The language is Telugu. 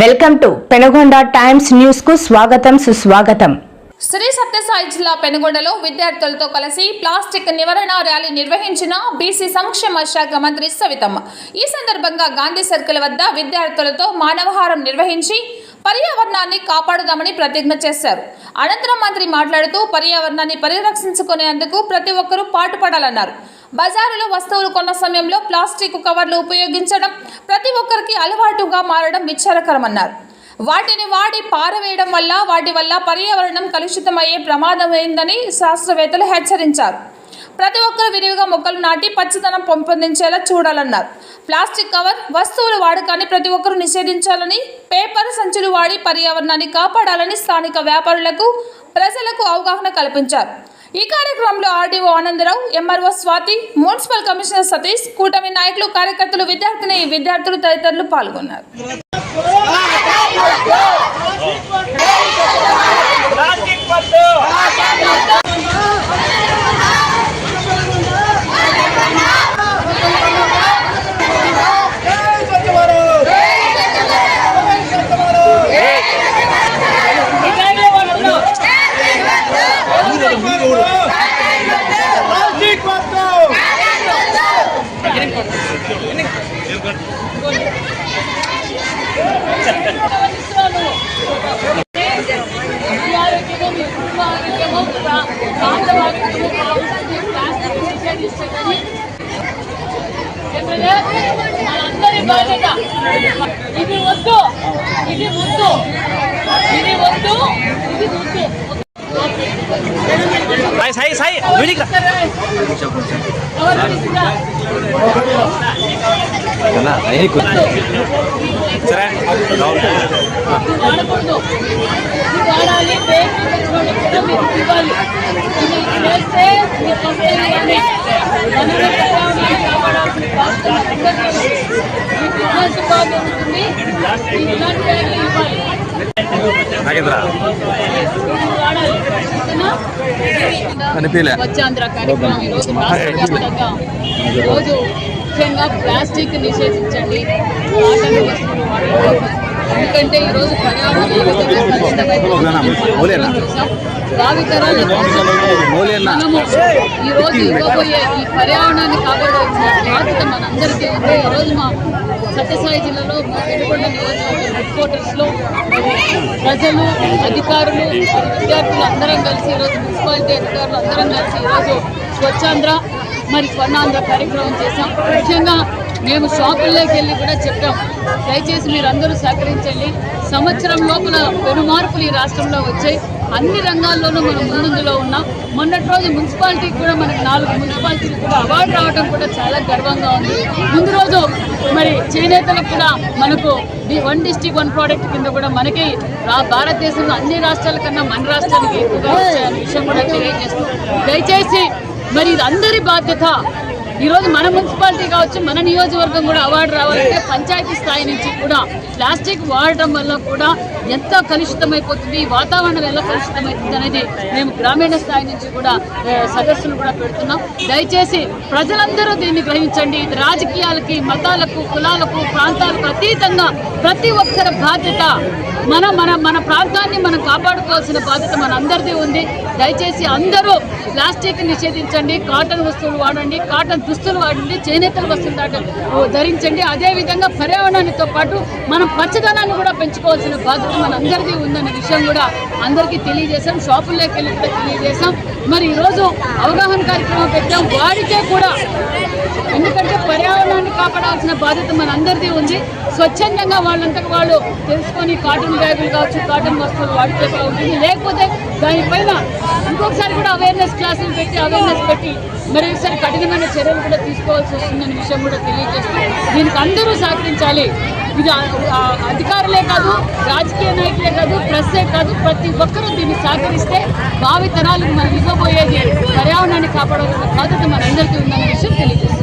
వెల్కమ్ టు పెనగొండ టైమ్స్ న్యూస్కు స్వాగతం సుస్వాగతం. శ్రీ సత్యసాయి జిల్లా పెనుగొండలో విద్యార్థులతో కలిసి ప్లాస్టిక్ నివారణ ర్యాలీ నిర్వహించిన బీసీ సంక్షేమ శాఖ మంత్రి సవితమ్మ. ఈ సందర్భంగా గాంధీ సర్కిల్ వద్ద విద్యార్థులతో మానవహారం నిర్వహించి పర్యావరణాన్ని కాపాడుదామని ప్రతిజ్ఞ చేశారు. అనంతరం మంత్రి మాట్లాడుతూ పర్యావరణాన్ని పరిరక్షించుకునేందుకు ప్రతి ఒక్కరూ పాటుపడాలన్నారు. బజారులో వస్తువులు కొన్న సమయంలో ప్లాస్టిక్ కవర్లు ఉపయోగించడం ప్రతి ఒక్కరికి అలవాటుగా మారడం విచారకరమన్నారు. వాటిని వాడి పారవేయడం వల్ల వాటి వల్ల పర్యావరణం కలుషితమయ్యే ప్రమాదమైందని శాస్త్రవేత్తలు హెచ్చరించారు. ప్రతి ఒక్కరు విరివిగా మొక్కలు నాటి పచ్చదనం పెంపొందించేలా చూడాలన్నారు. ప్లాస్టిక్ కవర్ వస్తువుల వాడకాన్ని ప్రతి ఒక్కరూ నిషేధించాలని పేపర్ సంచులు వాడి పర్యావరణాన్ని కాపాడాలని స్థానిక వ్యాపారులకు ప్రజలకు అవగాహన కల్పించారు. ఈ కార్యక్రమంలో RDO Anandarao MRO Swathi municipal commissioner Satish కూటమి నాయకులు కార్యకర్తలు విద్యార్థిని విద్యార్థులు తదితరులు పాల్గొన్నారు. మనందరి బాధ్యత ఇది వద్దు ఇది వద్దు ఇది వద్దు సాయి సాయి సాయి వీడికి రా. ఎవరు తీసుకురా? సరే ఇది నాగేంద్ర. ఈరోజు ముఖ్యంగా ప్లాస్టిక్ నిషేధించండి. ఎందుకంటే ఈరోజు ఈరోజు ఇవ్వబోయే ఈ పర్యావరణాన్ని కాపాడాల్సిన బాధ్యత మనందరికీ ఉంది. ఈరోజు మా సత్యసాయి జిల్లాలో మా నియోజకవర్గం హెడ్ క్వార్టర్స్లో ప్రజలు అధికారులు విద్యార్థులు అందరం కలిసి ఈరోజు మున్సిపాలిటీ అధికారులు అందరం కలిసి ఈరోజు స్వచ్ఛాంధ్ర మరి స్వర్ణాంధ్ర కార్యక్రమం చేశాం. ముఖ్యంగా మేము షాపుల్లోకి వెళ్ళి కూడా చెప్పాం. దయచేసి మీరు అందరూ సహకరించండి. సంవత్సరం లోపల పెను మార్పులు ఈ రాష్ట్రంలో వచ్చాయి. అన్ని రంగాల్లోనూ మనం ముందులో ఉన్నాం. మొన్నటి రోజు మున్సిపాలిటీకి కూడా మనకు నాలుగు మున్సిపాలిటీలకు కూడా అవార్డు రావడం కూడా చాలా గర్వంగా ఉంది. ముందు రోజు మరి చేనేతలకు కూడా మనకు వన్ డిస్టిక్ వన్ ప్రోడక్ట్ కింద కూడా మనకి భారతదేశంలో అన్ని రాష్ట్రాల కన్నా మన రాష్ట్రానికి ఎక్కువగా విషయం కూడా తెలియజేస్తూ. దయచేసి మరి ఇది అందరి బాధ్యత. ఈరోజు మన మున్సిపాలిటీ కావచ్చు మన నియోజకవర్గం కూడా అవార్డు రావాలంటే పంచాయతీ స్థాయి నుంచి కూడా ప్లాస్టిక్ వాడటం వల్ల కూడా ఎంత కలుషితమైపోతుంది వాతావరణం ఎలా కలుషితమవుతుంది అనేది మేము గ్రామీణ స్థాయి నుంచి కూడా సదస్సులు కూడా పెడుతున్నాం. దయచేసి ప్రజలందరూ దీన్ని గ్రహించండి. ఇది రాజకీయాలకి మతాలకు కులాలకు ప్రాంతాలకు అతీతంగా ప్రతి ఒక్కరి బాధ్యత మన మన మన ప్రాంతాన్ని మనం కాపాడుకోవాల్సిన బాధ్యత మన అందరిది ఉంది. దయచేసి అందరూ ప్లాస్టిక్ నిషేధించండి కాటన్ వస్తువులు వాడండి కాటన్ దుస్తులు వాడండి చేనేతల వస్తువులు దాట- ధరించండి. అదేవిధంగా పర్యావరణానితో పాటు మనం పచ్చదనాన్ని కూడా పెంచుకోవాల్సిన బాధ్యత మన ఉందన్న విషయం కూడా అందరికీ తెలియజేశాం. షాపుల్లోకి వెళ్ళి కూడా తెలియజేశాం. మరి ఈరోజు అవగాహన కార్యక్రమం పెట్టాం. వాడికే కూడా ఎందుకంటే పర్యావరణాన్ని కాపాడాల్సిన బాధ్యత మన అందరిది ఉంది. స్వచ్ఛందంగా వాళ్ళంతకు వాళ్ళు తెలుసుకొని కాటన్ బ్యాగులు కావచ్చు కాటన్ వస్తువులు వాడితే బాగుంటుంది. లేకపోతే దానిపైన ఇంకొకసారి కూడా అవేర్నెస్ క్లాసులు పెట్టి అవేర్నెస్ పెట్టి మరి ఒకసారి కఠినమైన చర్యలు కూడా తీసుకోవాల్సి వస్తుందనే విషయం కూడా తెలియజేస్తూ దీనికి అందరూ సహకరించాలి. ఇది అధికారులే కాదు రాజకీయ నాయకులే కాదు ప్రెస్సే కాదు ప్రతి ఒక్కరూ దీన్ని సహకరిస్తే భావి తరాలకు మనం ఇవ్వబోయేది పర్యావరణాన్ని కాపాడాల్సిన బాధ్యత మనందరికీ ఉందనే విషయం తెలియజేస్తుంది